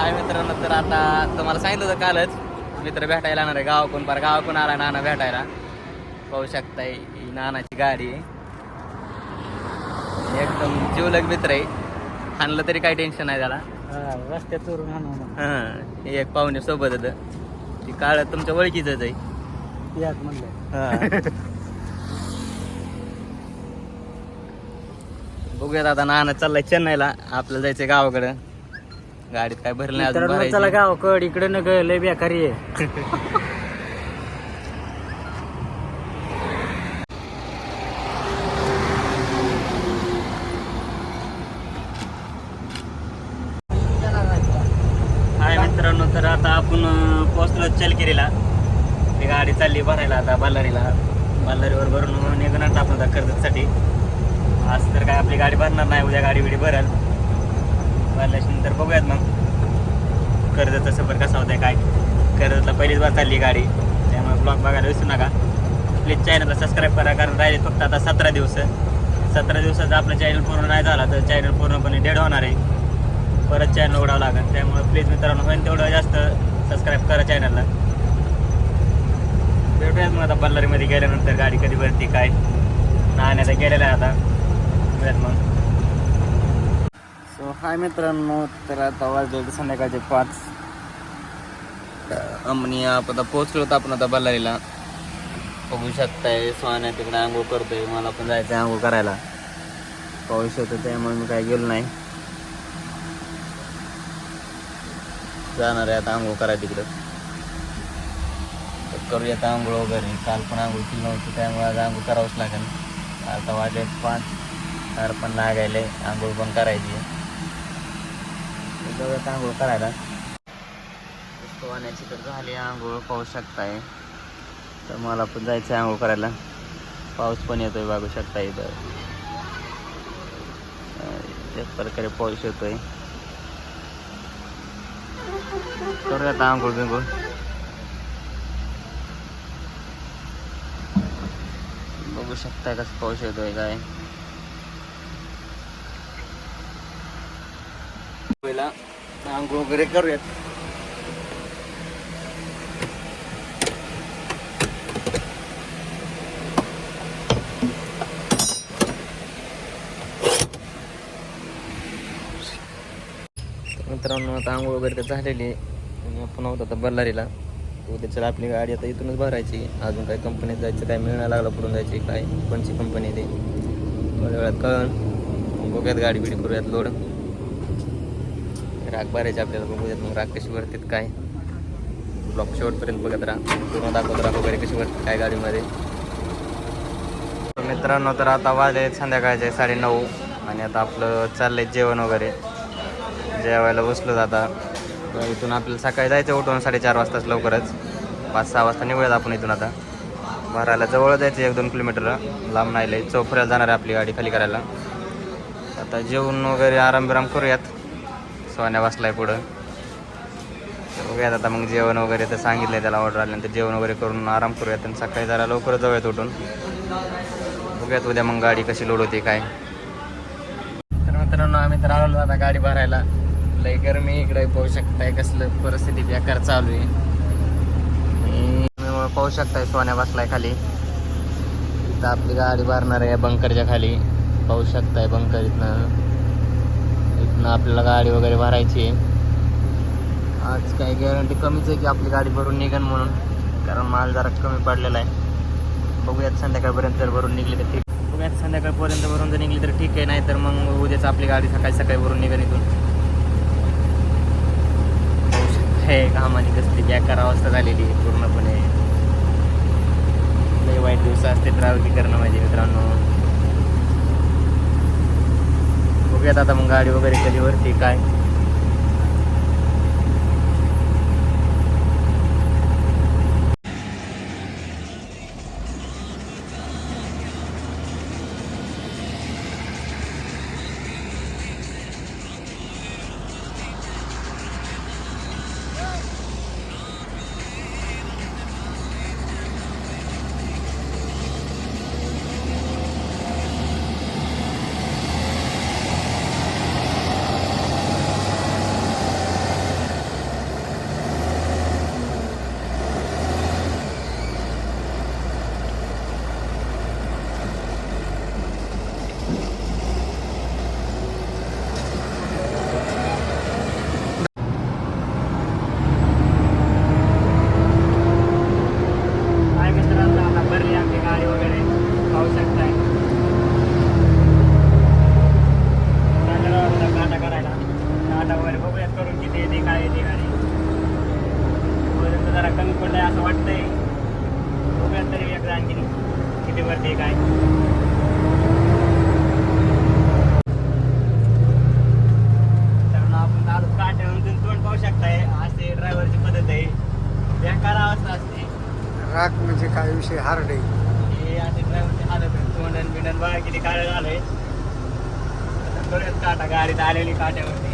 हाय मित्रांनो तर आता तुम्हाला सांगितलं होतं कालच मित्र भेटायला येणार आहे. गावाकडून पार? गावाकडून आला? नाना भेटायला. पाहू शकताय ही नानाची गाडी. आहे एकदम जीवलग मित्र आहे. हाणलं तरी काही टेन्शन नाही त्याला. रस्त्यात चोरून आणून हां एक पाहुणे सोबत होतं. ती काळ तुमच्या ओळखीच आहे. म्हणलं. हां. बघूयात आता नाना चाललाय चेन्नईला. आपल्याला जायचंय गावाकडं. गाडीत काय भरलं नाही अजून मित्रांनो, चला भरायची. गावकड इकडे न ग लय बेकारी आहे. हाय मित्रांनो तर आता आपण अं, पोहोचलो चलकिरीला. ती गाडी चालली भरायला आता बल्लारीला. बल्लारीवर भरून निघणार आपण आता कर्जतसाठी. आज तर काय आपली गाडी भरणार नाही उद्या गाडी बिडी भरल. भरल्यानंतर बघूयात मग. कर्जाचा सफर कसा होता काय? कर्जतला पहिलीच बार चालली गाडी. त्यामुळे ब्लॉग बघायला विसरू नका. प्लीज चॅनलला सबस्क्राईब करा कारण राहिले फक्त आता सतरा दिवस. सतरा दिवसाचा आपलं चॅनल पूर्ण नाही झाला तर चॅनल पूर्णपणे डेड होणार आहे. परत चॅनल उघडावं लागेल. त्यामुळे प्लीज मित्रांनो होईल तेवढं जास्त. सबस्क्राईब करा चॅनलला भेटूयात मग आता बल्लारीमध्ये गेल्यानंतर गाडी कधी भरती काय? नाण्याचा गेलेला आहे आता. भेट मग. हाय मित्रांनो तर आता वाजले होते संध्याकाळचे पाच. आम्ही आपण आता पोहोचलो होतो आपण आता बल्लारीला. बघू शकताय सोन्या तिकडे आंघोळ करतोय मला पण जायचं आंघोळ करायला. पाऊस होतो त्यामुळे मी काय गेलो नाही. जाणार आहे आता आंघोळ करायला तिकडं. तर करूया आता आंघोळ वगैरे. काल पण आंघोळ केली नव्हती त्यामुळे आज आंघोळ करावंच लागेल. आता वाजले पाच. चार पण लागायले आंघोळ पण करायची. तर आंघोळ करायला. सोन्याची तर झाली आंघोळ पाहू शकताय. तर मला पण जायचं आहे आंघोळ करायला. पाऊस पण येतोय बघू शकता इथं. एक प्रकारे पाऊस येतोय. करूया आता आंघोळ बिंघोळ. बघू शकता कसं पाऊस येतोय काय. आंघोळ वगैरे करूयात मित्रांनो आता आंघोळ वगैरे तर झालेली आहे. आणि आपण आहोत आता बल्लारीला. उद्याच्या आपली गाडी आता इथूनच भरायची. अजून काही कंपनीत जायचं काय मिळणार लागलं पुढून जायची काय कोणची कंपनी ते. थोड्या वेळात कळण बघूयात गाडी बिडी करूयात लोड राग भरायचे आपल्याला. बघूयात मग राग कशी भरतात काय. ब्लॉक शेवटपर्यंत बघत राहा. पूर्ण दाखवत राहा वगैरे कशी भरतात काय गाडीमध्ये. तर मित्रांनो तर आता वाजले संध्याकाळचे साडे नऊ आणि आता आपलं चाललंय जेवण वगैरे. जेवायला बसलो आता. इथून आपल्याला सकाळी जायचं उठून साडेचार वाजताच लवकरच. पाच सहा वाजता निघूयात आपण इथून आता. भरायला जवळ जायचं एक दोन किलोमीटर. लांब नाही लय चौफऱ्याला जाणार आहे आपली गाडी खाली करायला. आता जेवण वगैरे आराम बिराम करूयात. सोन्या बसलाय पुढं. बघूयात आता मग जेवण वगैरे तर सांगितलंय त्याला ऑर्डर आल्यानंतर जेवण वगैरे करून आराम करूयात आणि सकाळी जरा लवकरच जाऊयात उठून. बघूयात उद्या मग गाडी कशी लोड होते काय. तर मित्रांनो आम्ही तर आलो आता गाडी भरायला. लय गरमी इकडे पाहू शकताय कसलं परिस्थिती बेकार चालू आहे. आणि पाहू शकताय सोन्या बसलाय खाली. तर आपली गाडी भरणार आहे बंकरच्या खाली. पाहू शकताय बंकर इथनं. इथनं आपल्याला गाडी वगैरे भरायची आहे. आज काही गॅरंटी कमीच आहे की आपली गाडी भरून निघेन म्हणून. कारण माल जरा कमी पडलेला आहे. बघूयात संध्याकाळपर्यंत जर भरून निघली तर ठीक. बघूयात संध्याकाळपर्यंत भरून जर निघली तर ठीक आहे नाही तर मग उद्याच आपली गाडी सकाळी सकाळी भरून निघेन इथून. हे शकताय कामाची कसली अकरा वाजता झालेली आहे पूर्णपणे. लई वाईट दिवस असते ट्रॅव्हलिंग करणं माझे मित्रांनो. बघूयात आता मग गाडी वगैरे कधी वरती काय? येते काय येते गाडी? जरा कमी पडलंय असं वाटतंय. बघूयात तरी एकदा आणखी किती वरती काय. तोंड पाहू शकताय. असे ड्रायव्हरची पद्धत आहे. बेकार अवस्था असते. राग म्हणजे काय विषय? हार्ड आहे. हे असे ड्रायव्हरची हालत आहे. तोंडण बिंडण बघा किती काळं झालंय. काटा. गाडीत आलेली काट्यावरती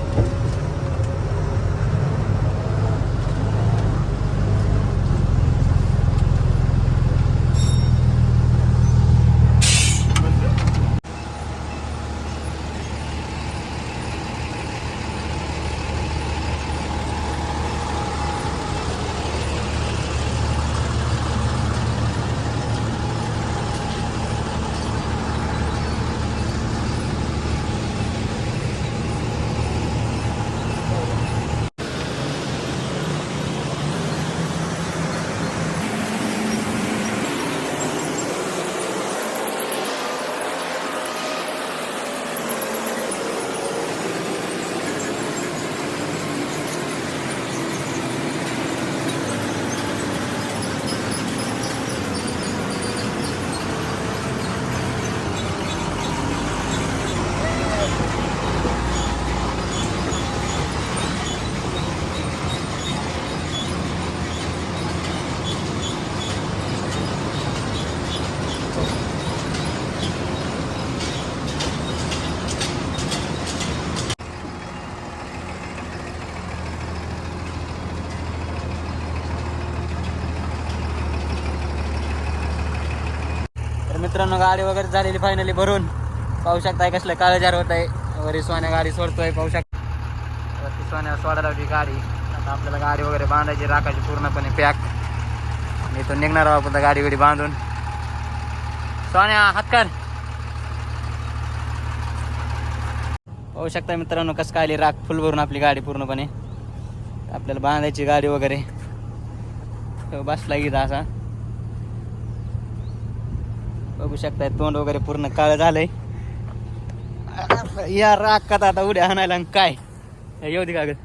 तर मित्रांनो गाडी वगैरे झालेली फायनली भरून. पाहू शकताय कसलं काळजार होत आहे वरी सोन्या गाडी सोडतोय पाहू शकता वरती सोन्या सोडायला होती गाडी. आता आपल्याला गाडी वगैरे बांधायची राखायची पूर्णपणे पॅक आणि इथून निघणार आहोत आता गाडी वगैरे बांधून. सोन्या हातकर पाहू शकता मित्रांनो कसं काय राख फुल भरून आपली गाडी पूर्णपणे. आपल्याला बांधायची गाडी वगैरे. बसला गेला असा. बघू शकताय तोंड वगैरे पूर्ण काळ झालंय. या राखात आता उड्या आणायला आणि काय? येऊ दे कागद.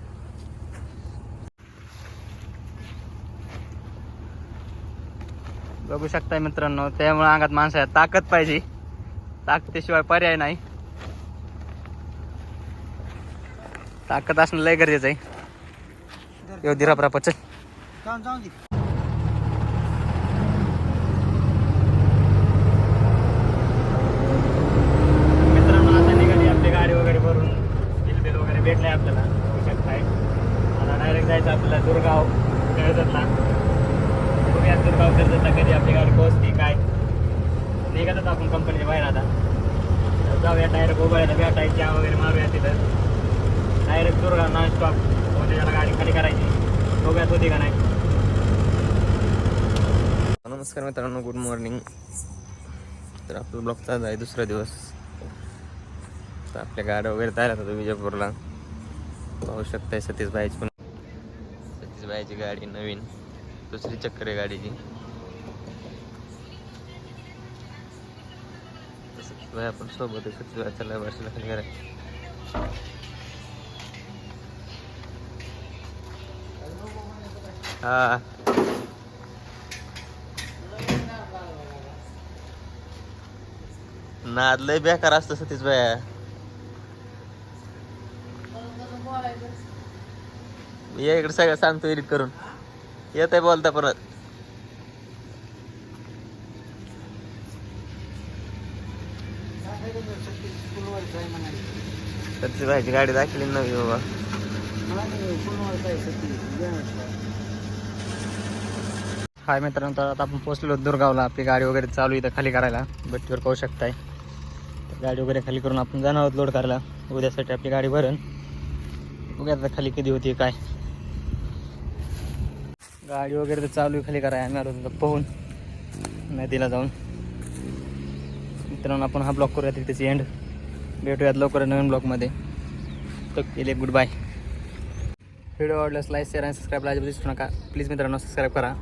बघू शकताय मित्रांनो त्यामुळे अंगात माणसाला ताकद पाहिजे. ताकदीशिवाय पर्याय नाही. ताकद असणं लय गरजेचं आहे. येऊ दे रपराप चल जाऊन जाऊन दे मित्रांनो आता निघाली आपली गाडी वगैरे भरून बिल बिल वगैरे भेटलंय आपल्याला बघू शकताय आता डायरेक्ट जायचं आपल्याला दुर्गाव कर्जतला बघूया दुर्गाव कर्जतला कधी आपली गाडी पोहोचते काय निघतच आपण कंपनीच्या बाहेर आता. तर जाऊया डायरेक्ट उभायला भेटायची चहा वगैरे मारूया तिथं. डायरेक्ट दुर्गा नॉन स्टॉप त्याला गाडी खाली करायची. बघूयात होती का नाही. नमस्कार मित्रांनो गुड मॉर्निंग तर आपला ब्लॉग चालू आहे दुसरा दिवस. तर आपल्या गाड्या वगैरे तयार होतो विजयपूरला पाहू शकताय सतीश भाईची पण. सतीश भाईची गाडी नवीन. दुसरी चक्कर आहे गाडीची. तर आपण सोबत आहे सतीश वर्षाला खाली करायचं हा। नाद लय बेकार असतं सतीश भाया। या इकडे सगळं सांगतो एडिट करून. येत आहे बोलता परत. भाईची गाडी दाखली नवी बाबा. हाय मित्रांनो तर आता आपण पोहोचलो दुर्गावला. आपली गाडी वगैरे चालू इथं खाली करायला. बट्टीवर पाहू शकताय. गाडी वगैरे खाली करून आपण जाणार आहोत लोड करायला. उद्यासाठी आपली गाडी भरण उद्या आता खाली कधी होती काय. गाडी वगैरे तर चालू आहे खाली करायला. आम्ही आलो तिथं पोहून. नदीला जाऊन. मित्रांनो आपण हा ब्लॉक करूया त्याची एंड भेटूयात लवकर नवीन ब्लॉकमध्ये तर केले गुड बाय. व्हिडिओ आवडल्यास लाईक शेअर आणि सबस्क्राईब लाज दिसू नका. प्लीज मित्रांनो सबस्क्राईब करा.